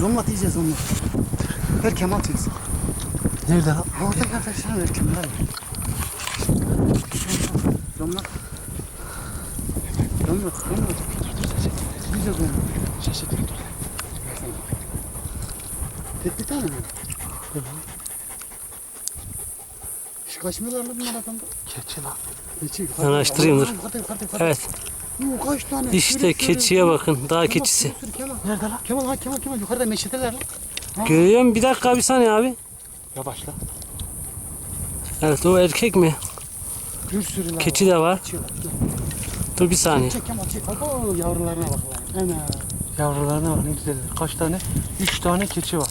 Zomlat iyice zomlat. Ver Kemal teyze. Nerede lan? Orada gel versene ver Kemal. Zomlat. İyice zomlat. Sesi dur dur. Tek bir tane mi? Şu kaçmıyorlar mı bunlar adamda? Keçi lan. Keçi. Yanaştırayım, dur. Evet. Oo, kaç tane? İşte Sürü, sürü. keçiye bakın. Dağ Kemal, keçisi. sürü, sürü, Kemal. Nerede lan? Kemal ha Kemal Kemal yukarıda meşedeler lan. Görüyorum. Bir dakika bir saniye abi. Yavaş lan. Evet o erkek mi? Bir sürü lan. Keçi de var. Keçi var. Dur bir saniye. Çek Kemal çek. Bak o yavrularına bak lan. Ana. Yavrularına bak ne güzel. Kaç tane? Üç tane keçi var.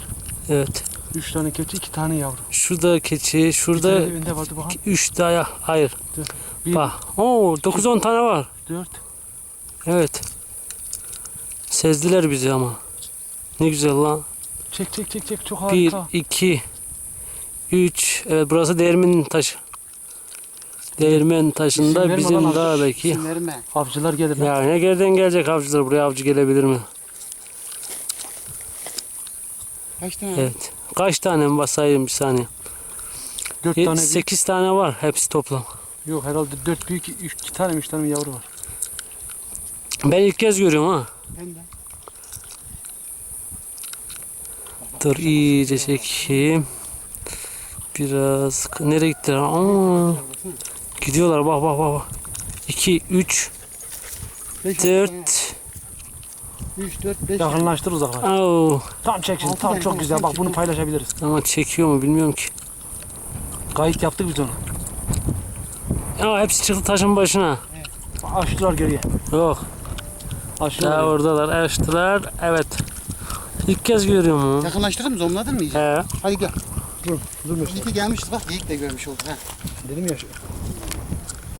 Evet. Üç tane keçi, iki tane yavru. Şurada keçi. Şurada tane önde vardı bakalım. üç daha. Hayır. Bir, Bak. Oo 9-10 tane var. dört. Evet. Sezdiler bizi ama. Ne güzel lan. Çek çek çek çek çok 1, harika. 2, 3. Evet burası değirmenin taşı. Değirmen taşında İsim verme bizim dağdaki. İsim verme. Avcılar gelir. Ya ne geriden gelecek avcılar buraya avcı gelebilir mi? Kaç tane? Evet. Kaç tane mi basayım bir saniye? Dört tane. 8 tane var hepsi toplam. Yok herhalde dört büyük, üç, iki tane mi üç tane mi yavru var. Ben ilk kez görüyorum ha. Ben de. Dur iyice çekeyim. Biraz nereye gittiler? Aa, gidiyorlar bak bak bak. bak. 2 3 Beş, 4 3, 4, 5. Yakınlaştır uzaklaş. Oo, Tam çek şimdi. Tam çok güzel. Bak bunu paylaşabiliriz. ama çekiyor mu bilmiyorum ki. Kayıt yaptık biz onu. Ya hepsi çıktı taşın başına. Açtılar geriye. Yok. Açtılar. Daha oradalar. Açtılar. Evet. İlk kez görüyorum onu. Yakınlaştırdın mı? Zomladın mı iyice? He. Hadi gel. Dur. Dur Biz iki gelmiştik bak geyik de görmüş olduk ha. Dedim ya.